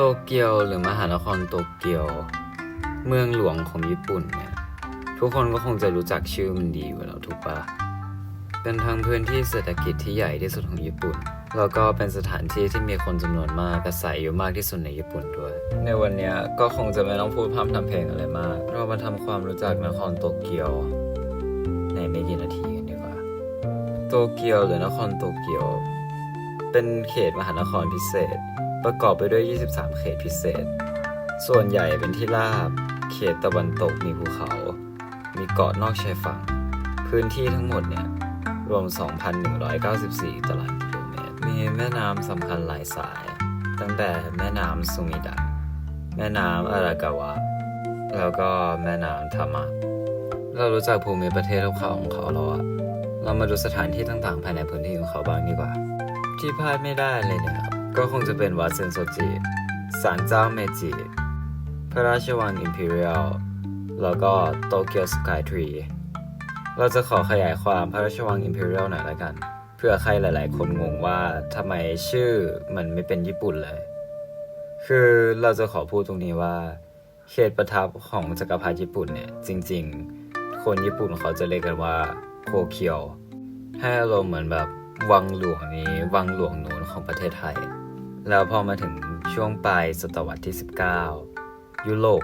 โตเกียวหรือมหานครโตเกียว เมืองหลวงของญี่ปุ่นเนี่ย ทุกคนก็คงจะรู้จักชื่อมันดีอยู่แล้วถูกปะเป็นทั้งพื้นที่เศรษฐกิจที่ใหญ่ที่สุดของญี่ปุ่น แล้วก็เป็นสถานที่ที่มีคนจำนวนมากอาศัยอยู่มากที่สุดในญี่ปุ่นด้วย ในวันนี้ก็คงจะไม่ต้องพูดพร่ำทำเพลงอะไรมาก เรามาทำความรู้จักนครโตเกียว ในไม่กี่นาทีกันดีกว่า โตเกียวหรือนครโตเกียว เป็นเขตมหานครพิเศษ ประกอบไปด้วย 23 เขตพิเศษ ส่วนใหญ่เป็นที่ราบ เขตตะวันตกมีภูเขา มีเกาะนอกชายฝั่ง พื้นที่ทั้งหมดเนี่ย รวม 2,194 ตารางกิโลเมตร มีแม่น้ำสำคัญหลายสาย ตั้งแต่แม่น้ำซุมิดะ แม่น้ำอารากาวะ แล้วก็แม่น้ำทามะ เรารู้จักภูมิประเทศคร่าวๆของเขาแล้วอะเรามาดูสถานที่ต่างๆ ภายในพื้นที่ของเขาบ้างดีกว่า ที่พลาดไม่ได้เลยเนี่ย ก็คงจะเป็นวัดเซนโซจิศาลเจ้าเมจิ พระราชวังอิมพีเรียล แล้วก็โตเกียวสกายทรี เราจะขอขยายความพระราชวังอิมพีเรียลหน่อยละกัน เพื่อใครหลายๆ คนงงว่าทำไมชื่อมันไม่เป็นญี่ปุ่นเลย คือเราจะขอพูดตรงนี้ว่า เขตประทับของจักรพรรดิญี่ปุ่นเนี่ย จริง ๆ คนญี่ปุ่นเขาจะเรียกกันว่าโคเคียว ให้อารมณ์เหมือนแบบวังหลวงนี้วังหลวงนู้นของประเทศไทย แล้วพอมาถึงช่วงปลายศตวรรษที่ 19 ยุโรป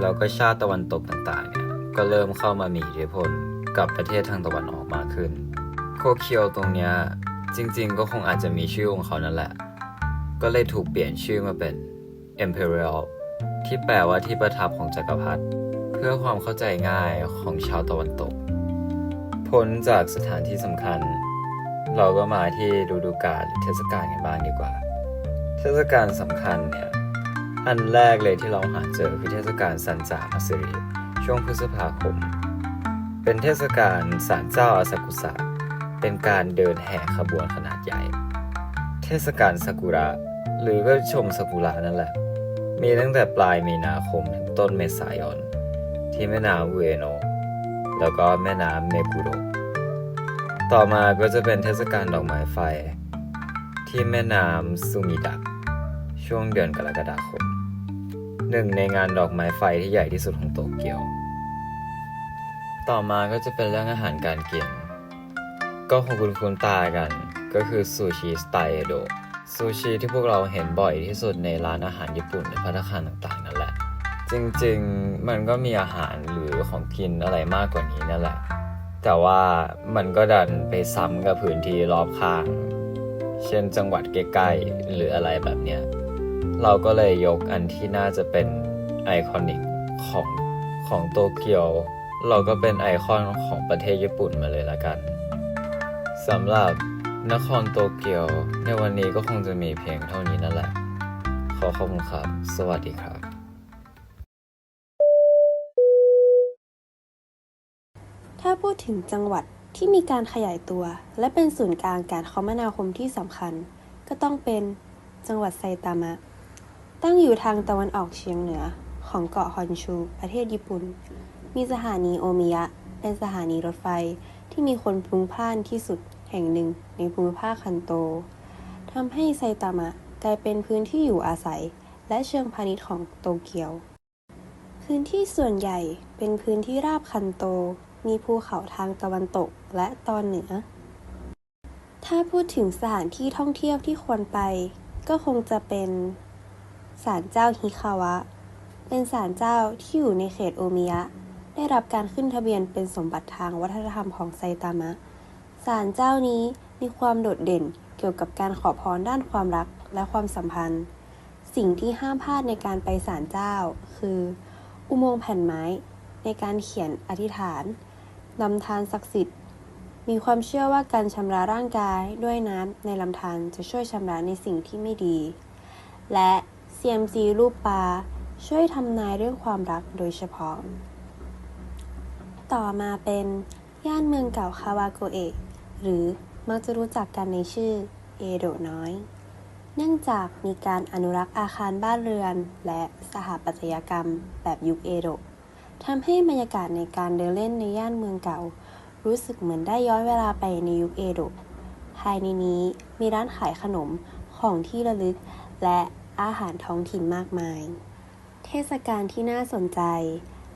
แล้วก็ชาติตะวันตกต่างๆเนี่ยก็เริ่มเข้ามามีอิทธิพลกับประเทศทางตะวันออกมากขึ้น โคเคียวตรงเนี้ยจริงๆ ก็คงอาจจะมีชื่อของเขานั่นแหละ ก็เลยถูกเปลี่ยนชื่อมาเป็น Imperial ที่แปลว่าที่ประทับของจักรพรรดิเพื่อความเข้าใจง่ายของชาวตะวันตก พ้นจากสถานที่สำคัญ เราก็มาที่ฤดูกาลหรือเทศกาลกันบ้างดีกว่า เทศกาลสำคัญเนี่ยอันแรกเลยที่เราหาเจอคือเทศกาลซันจามาซิริช่วงพฤษภาคม เป็นเทศกาลศาลเจ้าอาซากุสะเป็นการเดินแห่ขบวนขนาดใหญ่ เทศกาลซากุระ หรือก็ชมซากุระนั่นแหละ มีตั้งแต่ปลายมีนาคมถึงต้นเมษายน ที่แม่น้ำเอโน แล้วก็แม่น้ำเมกุโรต่อมาก็จะเป็นเทศกาลดอกไม้ไฟ ที่แม่น้ำซูมิดะช่วงเดือนกรกฎาคม หนึ่งในงานดอกไม้ไฟที่ใหญ่ที่สุดของโตเกียว ต่อมาก็จะเป็นเรื่องอาหารการกิน ก็คงคุ้นคุ้นๆตากัน ก็คือซูชิสไตล์เอโดะซูชิที่พวกเราเห็นบ่อยที่สุดในร้านอาหารญี่ปุ่นในภัตตาคารต่างๆนั่นแหละ จริงๆมันก็มีอาหารหรือของกินอะไรมากกว่านี้นั่นแหละ แต่ว่ามันก็ดันไปซ้ำกับพื้นที่รอบข้าง เช่นจังหวัดใกล้ๆหรืออะไรแบบเนี้ย เราก็เลยยกอันที่น่าจะเป็นไอคอนิกของของโตเกียว เราก็เป็นไอคอนของประเทศญี่ปุ่นมาเลยละกันสำหรับนครโตเกียว ในวันนี้ก็คงจะมีเพียงเท่านี้นั่นแหละ ขอขอบคุณครับ สวัสดีครับ ถ้าพูดถึงจังหวัด ที่มีการขยายตัว และเป็นศูนย์กลางการคมนาคมที่สำคัญ ก็ต้องเป็นจังหวัดไซตามะ ตั้งอยู่ทางตะวันออกเฉียงเหนือของเกาะฮอนชู ประเทศญี่ปุ่น มีสถานีโอมิยะ เป็นสถานีรถไฟที่มีคนพลุกพล่านที่สุดแห่งหนึ่งในภูมิภาคคันโตทำให้ไซตามะกลายเป็นพื้นที่อยู่อาศัย และเชิงพาณิชย์ของโตเกียว พื้นที่ส่วนใหญ่เป็นพื้นที่ราบคันโต มีภูเขาทางตะวันตกและตอนเหนือ ถ้าพูดถึงสถานที่ท่องเที่ยวที่ควรไป ก็คงจะเป็นศาลเจ้าฮิคาวะ เป็นศาลเจ้าที่อยู่ในเขตโอมิยะ ได้รับการขึ้นทะเบียนเป็นสมบัติทางวัฒนธรรมของไซตามะ ศาลเจ้านี้มีความโดดเด่นเกี่ยวกับการขอพรด้านความรักและความสัมพันธ์ สิ่งที่ห้ามพลาดในการไปศาลเจ้า คือ อุโมงค์แผ่นไม้ในการเขียนอธิษฐาน ลำธารศักดิ์สิทธิ์ มีความเชื่อว่าการชำระร่างกายด้วยน้ำในลำธารจะช่วยชำระในสิ่งที่ไม่ดี และ CMC รูปปลาช่วยทำนายเรื่องความรักโดยเฉพาะ ต่อมาเป็น ย่านเมืองเก่าคาวาโกเอะหรือมักจะรู้จักกันในชื่อเอโดะน้อย เนื่องจากมีการอนุรักษ์อาคารบ้านเรือน และสถาปัตยกรรมแบบยุคเอโดะ ทำให้บรรยากาศในการเดินเล่นในย่านเมืองเก่า รู้สึกเหมือนได้ย้อนเวลาไปในยุคเอโดะภายในนี้มีร้านขายขนมของที่ระลึก และอาหารท้องถิ่นมากมาย เทศกาลที่น่าสนใจ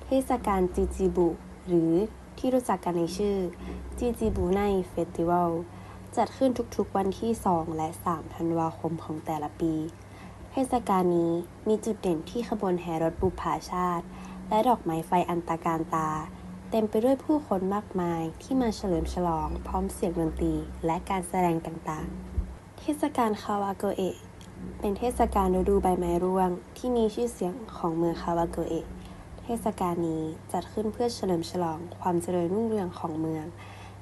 เทศกาลจิจิบุ หรือที่รู้จักกันในชื่อจิจิบุไนเฟสติวัลจัดขึ้นทุกๆวันที่ 2 และ 3 ธันวาคมของแต่ละปี เทศกาลนี้มีจุดเด่นที่ขบวนแห่รถบุพาชาติ และดอกไม้ไฟอันตรการตา เต็มไปด้วยผู้คนมากมายที่มาเฉลิมฉลองพร้อมเสียงดนตรีและการแสดงต่างๆ เทศกาลคาวาโกเอะเป็นเทศกาลฤดูใบไม้ร่วง ที่มีชื่อเสียงของเมืองคาวาโกเอะเทศกาลนี้จัดขึ้นเพื่อเฉลิมฉลองความเจริญรุ่งเรืองของเมือง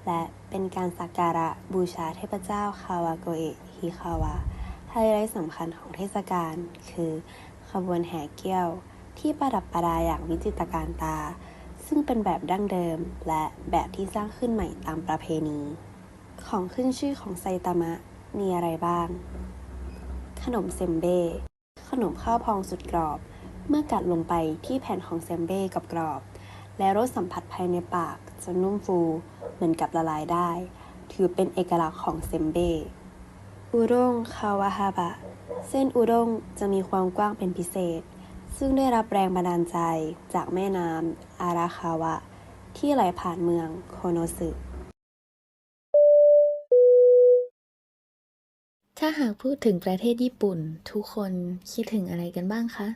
และเป็นการสักการะบูชาเทพเจ้าคาวาโกเอะฮิคาวะไฮไลท์สำคัญของเทศกาลคือขบวนแห่เกี้ยว ที่ประดับประดาอย่างวิจิตรการตา ซึ่งเป็นแบบดั้งเดิมและแบบที่สร้างขึ้นใหม่ตามประเพณี ของขึ้นชื่อของไซตามะมีอะไรบ้าง ขนมเซมเบ้ ขนมข้าวพองสุดกรอบ เมื่อกัดลงไปที่แผ่นของเซมเบ้กับกรอบ และรสสัมผัสภายในปากจะนุ่มฟูเหมือนกับละลายได้ ถือเป็นเอกลักษณ์ของเซมเบ้อุด้งคาวาฮาบะ เส้นอุด้งจะมีความกว้างเป็นพิเศษ ซึ่งได้รับแรงบันดาลใจจากแม่น้ำอาราคาวะ ที่ไหลผ่านเมืองโคโนสึ ถ้าหากพูดถึงประเทศญี่ปุ่น ทุกคนคิดถึงอะไรกันบ้างคะ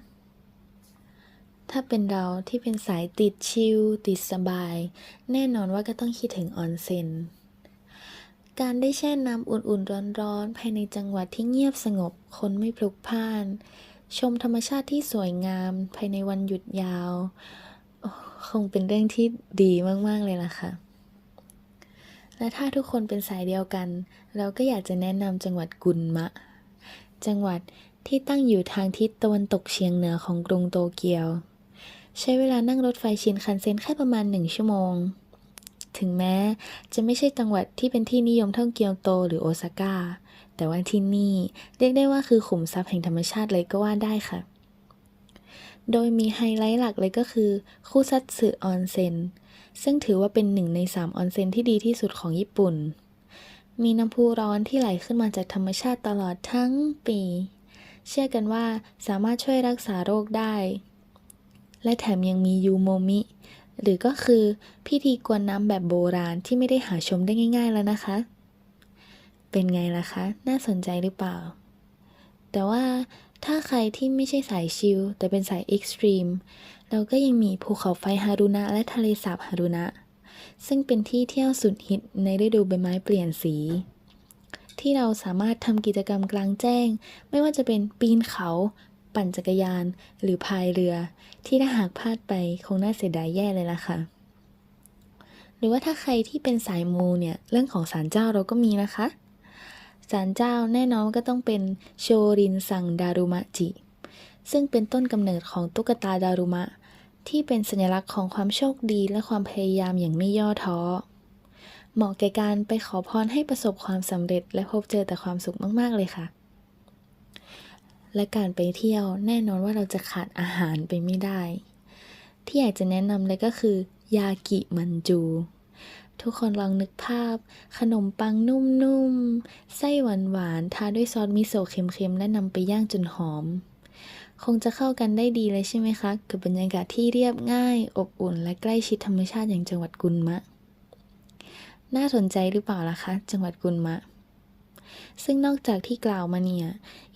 ถ้าเป็นเราที่เป็นสายติดชิลติดสบาย แน่นอนว่าก็ต้องคิดถึงออนเซ็นการได้แช่น้ำอุ่นๆร้อนๆ ภายในจังหวัดที่เงียบสงบ คนไม่พลุกพล่าน ชมธรรมชาติที่สวยงามภายในวันหยุดยาว คงเป็นเรื่องที่ดีมาก ๆ เลยล่ะค่ะ และถ้าทุกคนเป็นสายเดียวกัน เราก็อยากจะแนะนำจังหวัดกุนมะ จังหวัดที่ตั้งอยู่ทางทิศตะวันตกเฉียงเหนือของกรุงโตเกียว ใช้เวลานั่งรถไฟชินคันเซ็นแค่ประมาณหนึ่งชั่วโมง ถึงแม้ จะไม่ใช่จังหวัดที่เป็นที่นิยมเท่าเกียวโตหรือโอซาก้า แต่ว่าที่นี่เรียกได้ว่าคือขุมทรัพย์แห่งธรรมชาติเลยก็ว่าได้ค่ะ โดยมีไฮไลท์หลักเลยก็คือคูซัตสึออนเซ็นซึ่งถือว่าเป็นหนึ่งในสามออนเซ็นที่ดีที่สุดของญี่ปุ่น มีน้ำพุร้อนที่ไหลขึ้นมาจากธรรมชาติตลอดทั้งปี เชื่อกันว่าสามารถช่วยรักษาโรคได้ และแถมยังมียูโมมิ หรือก็คือพิธีกวนน้ำแบบโบราณที่ไม่ได้หาชมได้ง่าย ๆแล้วนะคะ เป็นไงล่ะคะ น่าสนใจหรือเปล่า แต่ว่าถ้าใครที่ไม่ใช่สายชิลแต่เป็นสายเอ็กซ์ตรีมเราก็ยังมีภูเขาไฟฮารุนะและทะเลสาบฮารุนะ ซึ่งเป็นที่เที่ยวสุดฮิตในฤดูใบไม้เปลี่ยนสี ที่เราสามารถทำกิจกรรมกลางแจ้ง ไม่ว่าจะเป็นปีนเขา ปั่นจักรยานหรือพายเรือ ที่ถ้าหากพลาดไปคงน่าเสียดายแย่เลยล่ะค่ะ หรือว่าถ้าใครที่เป็นสายมูเนี่ยเรื่องของศาลเจ้าเราก็มีนะคะศาลเจ้าแน่นอนก็ต้องเป็นโชรินซังดารุมะจิ ซึ่งเป็นต้นกำเนิดของตุ๊กตาดารุมะ ที่เป็นสัญลักษณ์ของความโชคดีและความพยายามอย่างไม่ย่อท้อ เหมาะแก่การไปขอพรให้ประสบความสำเร็จและพบเจอแต่ความสุขมาก ๆ เลยค่ะ และการไปเที่ยวแน่นอนว่าเราจะขาดอาหารไปไม่ได้ ที่อยากจะแนะนำเลยก็คือ ยากิมันจู ทุกคนลองนึกภาพ ขนมปังนุ่มๆ ไส้หวานๆ ทาด้วยซอสมิโซะเค็มๆ และนำไปย่างจนหอม คงจะเข้ากันได้ดีเลยใช่ไหมคะ กับบรรยากาศที่เรียบง่าย อบอุ่น และใกล้ชิดธรรมชาติอย่างจังหวัดกุนมะ น่าสนใจหรือเปล่าล่ะคะ จังหวัดกุนมะ ซึ่งนอกจากที่กล่าวมาเนี่ย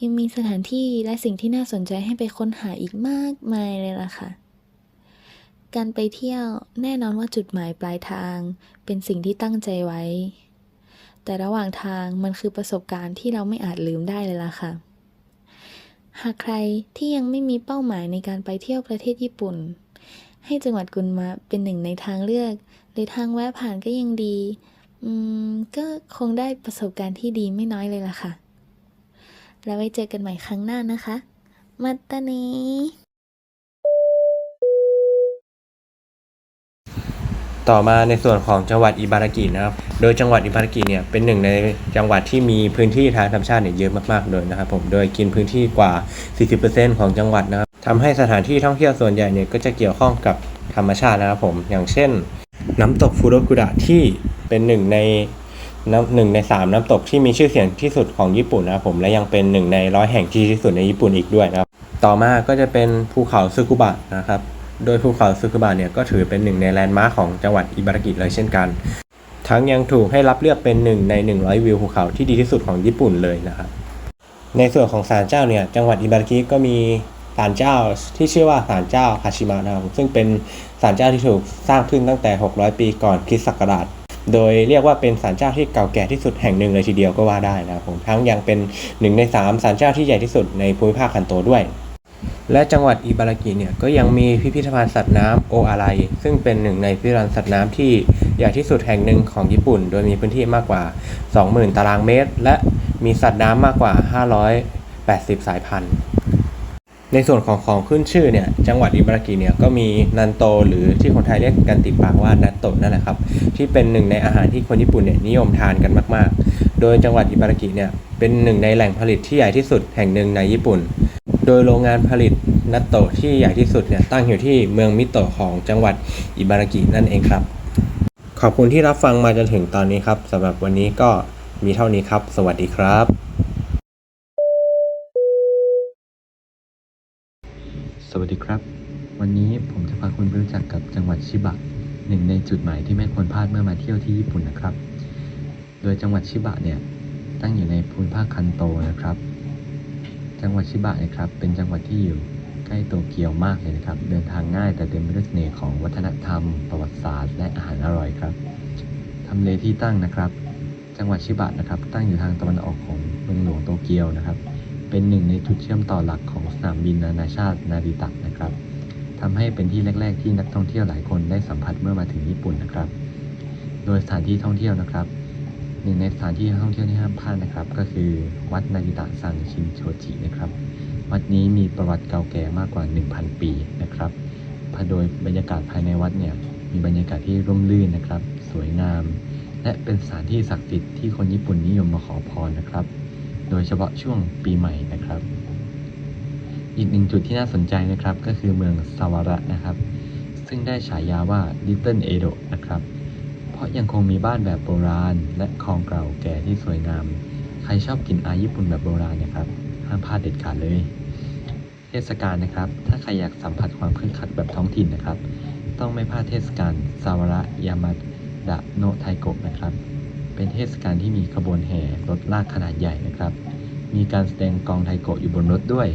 ยังมีสถานที่และสิ่งที่น่าสนใจให้ไปค้นหาอีกมากมายเลยล่ะค่ะ การไปเที่ยวแน่นอนว่าจุดหมายปลายทาง เป็นสิ่งที่ตั้งใจไว้ แต่ระหว่างทางมันคือประสบการณ์ที่เราไม่อาจลืมได้เลยล่ะค่ะ หากใครที่ยังไม่มีเป้าหมายในการไปเที่ยวประเทศญี่ปุ่น ให้จังหวัดกุนมะเป็นหนึ่งในทางเลือก หรือทางแวะผ่านก็ยังดี อืม ก็คงได้ประสบการณ์ที่ดีไม่น้อยเลยล่ะค่ะ แล้วไว้เจอกันใหม่ครั้งหน้านะคะ มาตานีต่อมาในส่วนของจังหวัดอิบารากินะครับ โดยจังหวัดอิบารากิเนี่ยเป็นหนึ่งในจังหวัดที่มีพื้นที่ทางธรรมชาติเนี่ยเยอะมากๆเลยนะครับผมโดยกินพื้นที่กว่า 40%ของจังหวัดนะครับทำให้สถานที่ท่องเที่ยวส่วนใหญ่เนี่ยก็จะเกี่ยวข้องกับธรรมชาตินะครับผมอย่างเช่น น้ำตกฟูโรกุระที่ เป็นหนึ่งในน้ำหนึ่งในสามน้ำตกที่มีชื่อเสียงที่สุดของญี่ปุ่นนะครับผมและยังเป็นหนึ่งในร้อยแห่งที่ดีที่สุดในญี่ปุ่นอีกด้วยนะครับ ต่อมาก็จะเป็นภูเขาซึคุบะนะครับ โดยภูเขาซึคุบะเนี่ยก็ถือเป็นหนึ่งในแลนด์มาร์คของจังหวัดอิบารากิเลยเช่นกัน ทั้งยังถูกให้รับเลือกเป็นหนึ่งใน 100 วิวภูเขาที่ดีที่สุดของญี่ปุ่นเลยนะครับในส่วนของศาลเจ้าเนี่ยจังหวัดอิบารากิก็มีศาลเจ้าที่ชื่อว่าศาลเจ้าคาชิมะนะครับซึ่งเป็นศาลเจ้าที่ถูกสร้างขึ้นตั้งแต่ 600 ปีก่อนคริสต์ศักราช โดยเรียกว่าเป็นศาลเจ้าที่เก่าแก่ที่สุดแห่งหนึ่งเลยทีเดียวก็ว่าได้นะครับผมทั้งยังเป็นหนึ่งในสามศาลเจ้าที่ใหญ่ที่สุดในภูมิภาคคันโตด้วย และจังหวัดอิบารากิเนี่ยก็ยังมีพิพิธภัณฑ์สัตว์น้ำโออาไรซึ่งเป็นหนึ่งในพิพิธภัณฑ์สัตว์น้ำที่ใหญ่ที่สุดแห่งหนึ่งของญี่ปุ่น โดยมีพื้นที่มากกว่า 20,000 ตารางเมตร และมีสัตว์น้ำมากกว่า 580 สายพันธุ์ ในส่วนของของขึ้นชื่อเนี่ยจังหวัดอิบารากิเนี่ยก็มีนันโตหรือที่คนไทยเรียกกันติดปากว่านัตโตะนั่นแหละครับที่เป็นหนึ่งในอาหารที่คนญี่ปุ่นเนี่ยนิยมทานกันมากๆ โดยจังหวัดอิบารากิเนี่ยเป็นหนึ่งในแหล่งผลิตที่ใหญ่ที่สุดแห่งหนึ่งในญี่ปุ่น โดยโรงงานผลิตนัตโตะที่ใหญ่ที่สุดเนี่ยตั้งอยู่ที่เมืองมิโตะของจังหวัดอิบารากินั่นเองครับ ขอบคุณที่รับฟังมาจนถึงตอนนี้ครับสำหรับวันนี้ก็มีเท่านี้ครับ สวัสดีครับ วัสดีครับ วันนี้ผมจะพาคุณไปรู้จักกับจังหวัดชิบะหนึ่งในจุดหมายที่ไม่ควรพลาดเมื่อมาเที่ยวที่ญี่ปุ่นนะครับ โดยจังหวัดชิบะเนี่ยตั้งอยู่ในภูมิภาคคันโตนะครับ จังหวัดชิบะนะครับเป็นจังหวัดที่อยู่ใกล้โตเกียวมากเลยนะครับ เดินทางง่ายแต่เต็มไปด้วยเสน่ห์ของวัฒนธรรม ประวัติศาสตร์ และอาหารอร่อยครับทำเลที่ตั้งนะครับ จังหวัดชิบะนะครับ ตั้งอยู่ทางตะวันออกของเมืองหลวงโตเกียวนะครับ เป็นหนึ่งในจุดเชื่อมต่อหลักของสนามบินนานาชาตินาริตะนะครับทำให้เป็นที่แรก ๆ ที่นักท่องเที่ยวหลายคนได้สัมผัสเมื่อมาถึงญี่ปุ่นนะครับ โดยสถานที่ท่องเที่ยวนะครับหนึ่งในสถานที่ท่องเที่ยวที่ห้ามพลาดนะครับ ก็คือวัดนาริตะซังชินโชจินะครับ วัดนี้มีประวัติเก่าแก่มากกว่า 1,000 ปีนะครับโดยบรรยากาศภายในวัดเนี่ยมีบรรยากาศที่ร่มรื่นนะครับ สวยงาม และเป็นสถานที่ศักดิ์สิทธิ์ที่คนญี่ปุ่นนิยมมาขอพรนะครับ โดยเฉพาะช่วงปีใหม่นะครับ อีกหนึ่งจุดที่น่าสนใจนะครับก็คือเมืองซาวาระนะครับ ซึ่งได้ฉายาว่า Little Edo นะครับ เพราะยังคงมีบ้านแบบโบราณ และคลองเก่าแก่ที่สวยงาม ใครชอบกินอาญี่ปุ่นแบบโบราณนะครับห้ามพลาดเด็ดขาดเลย เทศกาลนะครับ ถ้าใครอยากสัมผัสความคึกคักแบบท้องถิ่นนะครับ ต้องไม่พลาดเทศกาลซาวาระยามาดะโนไทโกะนะครับ เป็นเทศกาลที่มีขบวนแห่รถลากขนาดใหญ่นะครับ มีการแสดงกองไทโกะอยู่บนรถด้วย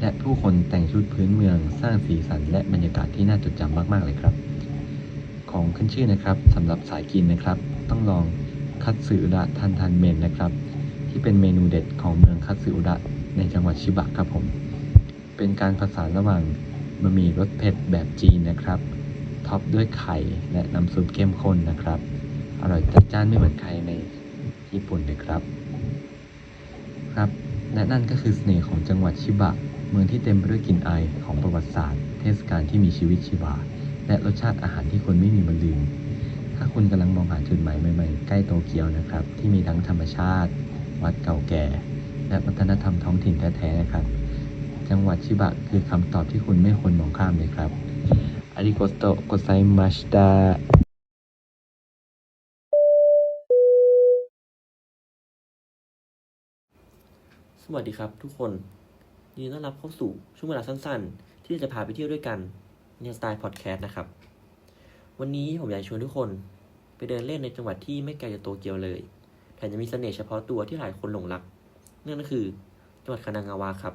และผู้คนแต่งชุดพื้นเมืองสร้างสีสันและบรรยากาศที่น่าจดจำมากๆเลยครับ ของขึ้นชื่อนะครับสำหรับสายกินนะครับ ต้องลองคัตสึอุระทันทันเมนนะครับ ที่เป็นเมนูเด็ดของเมืองคัตสึอุระในจังหวัดชิบะครับผม เป็นการผสานระหว่างบะหมี่รสเผ็ดแบบจีนนะครับท็อปด้วยไข่และน้ำซุปเข้มข้นนะครับ อร่อยจัดจ้านไม่เหมือนใครในญี่ปุ่นเลยครับ ครับ และนั่นก็คือเสน่ห์ของจังหวัดชิบะ เมืองที่เต็มไปด้วยกลิ่นอายของประวัติศาสตร์ เทศกาลที่มีชีวิตชีวา และรสชาติอาหารที่คนไม่มีบรรลืม ถ้าคุณกำลังมองหาจุดหมายใหม่ๆ ใกล้โตเกียวนะครับ ที่มีทั้งธรรมชาติ วัดเก่าแก่ และวัฒนธรรมท้องถิ่นแท้ๆนะครับ จังหวัดชิบะคือคำตอบที่คุณไม่ควรมองข้ามเลยครับอาริโกโตโกไซมาชิตา สวัสดีครับทุกคนยินดีต้อนรับเข้าสู่ช่วงเวลาสั้นๆ ที่จะพาไปเที่ยวด้วยกันในสไตล์พอดแคสต์นะครับ วันนี้ผมอยากชวนทุกคนไปเดินเล่นในจังหวัดที่ไม่ไกลจากโตเกียวเลยแถมจะมีเสน่ห์เฉพาะตัวที่หลายคนหลงรัก นั่นก็คือจังหวัดคานางาวะครับ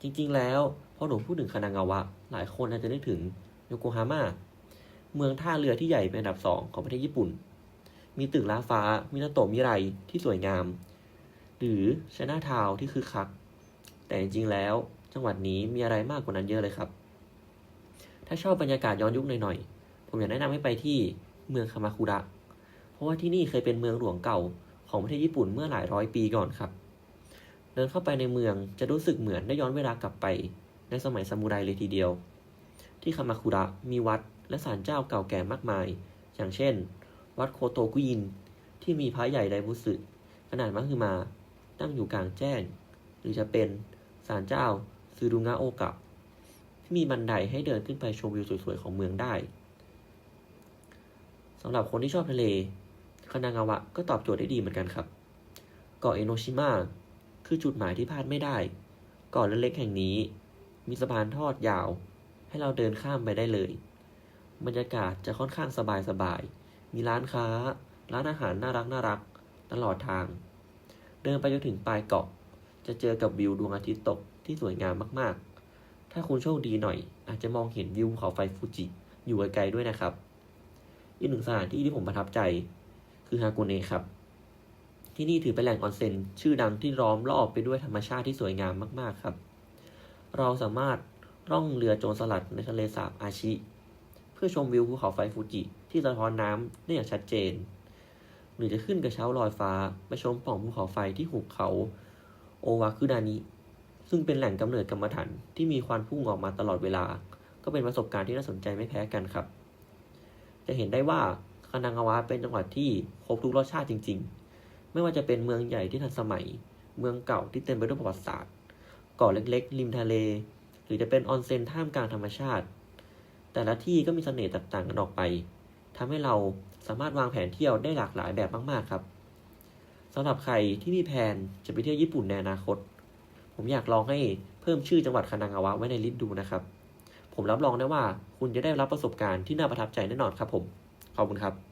จริงๆ แล้วพอหนูพูดถึงคานางาวะ หลายคนอาจจะนึกถึงโยโกฮาม่าเมืองท่าเรือที่ใหญ่เป็นอันดับสองของประเทศญี่ปุ่น มีตึกล้าฟ้า มีนาโตะมิไรที่สวยงาม หรือชนะทาวที่คือคัก แต่จริงๆแล้ว จังหวัดนี้มีอะไรมากกว่านั้นเยอะเลยครับ ถ้าชอบบรรยากาศย้อนยุคหน่อยๆ ผมอยากแนะนำให้ไปที่เมืองคามาคุระ เพราะว่าที่นี่เคยเป็นเมืองหลวงเก่าของประเทศญี่ปุ่นเมื่อหลายร้อยปีก่อนครับ เดินเข้าไปในเมืองจะรู้สึกเหมือนได้ย้อนเวลากลับไป ในสมัยซามูไรเลยทีเดียว ที่คามาคุระมีวัดและศาลเจ้าเก่าแก่มากมาย อย่างเช่น วัดโคโตกุยิน ที่มีพระใหญ่ไดบุสึขนาดมหึมา ตั้งอยู่กลางแจ้ง หรือจะเป็นศาลเจ้าซูรุงะโอกะที่มีบันไดให้เดินขึ้นไปชมวิวสวยๆของเมืองได้สำหรับคนที่ชอบทะเลคคานางาวะก็ตอบโจทย์ได้ดีเหมือนกันครับ เกาะเอโนชิมะคือจุดหมายที่พลาดไม่ได้ เกาะเล็กๆแห่งนี้ มีสะพานทอดยาว ให้เราเดินข้ามไปได้เลย บรรยากาศจะค่อนข้างสบายๆ มีร้านค้า ร้านอาหารน่ารักน่ารักตลอดทาง เดินไปจนถึงปลายเกาะ จะเจอกับวิวดวงอาทิตย์ตกที่สวยงามมากๆ ถ้าคุณโชคดีหน่อย อาจจะมองเห็นวิวเขาไฟฟูจิ อยู่ไกลๆด้วยนะครับ อีกหนึ่งสถานที่ที่ผมประทับใจ คือฮากุเนะครับ ที่นี่ถือเป็นแหล่งออนเซ็นชื่อดังที่ล้อมรอบไปด้วยธรรมชาติที่สวยงามมากๆครับ เราสามารถร่องเรือโจรสลัดในทะเลสาบอาชิ เพื่อชมวิวภูเขาไฟฟูจิ ที่สะท้อนน้ำได้อย่างชัดเจน หรือจะขึ้นกระเช้าลอยฟ้าไปชมป่องภูเขาไฟที่หุบเขา โอวาคุดานิ ซึ่งเป็นแหล่งกำเนิดกรรมฐานที่มีควันพุ่งออกมาตลอดเวลา ก็เป็นประสบการณ์ที่น่าสนใจไม่แพ้กันครับ จะเห็นได้ว่าคานางาวะเป็นจังหวัดที่ครบทุกรสชาติจริง ๆ ไม่ว่าจะเป็นเมืองใหญ่ที่ทันสมัย เมืองเก่าที่เต็มไปด้วยประวัติศาสตร์เกาะเล็กๆ ริมทะเล หรือจะเป็นออนเซ็นท่ามกลางธรรมชาติ แต่ละที่ก็มีเสน่ห์แตกต่างกันออกไปทำให้เรา สามารถวางแผนเที่ยวได้หลากหลายแบบมากๆครับสำหรับใครที่มีแผนจะไปเที่ยวญี่ปุ่นในอนาคต ผมอยากลองให้เพิ่มชื่อจังหวัดคานางาวะไว้ในลิสต์ดูนะครับ ผมรับรองได้ว่าคุณจะได้รับประสบการณ์ที่น่าประทับใจแน่นอนครับผม ขอบคุณครับ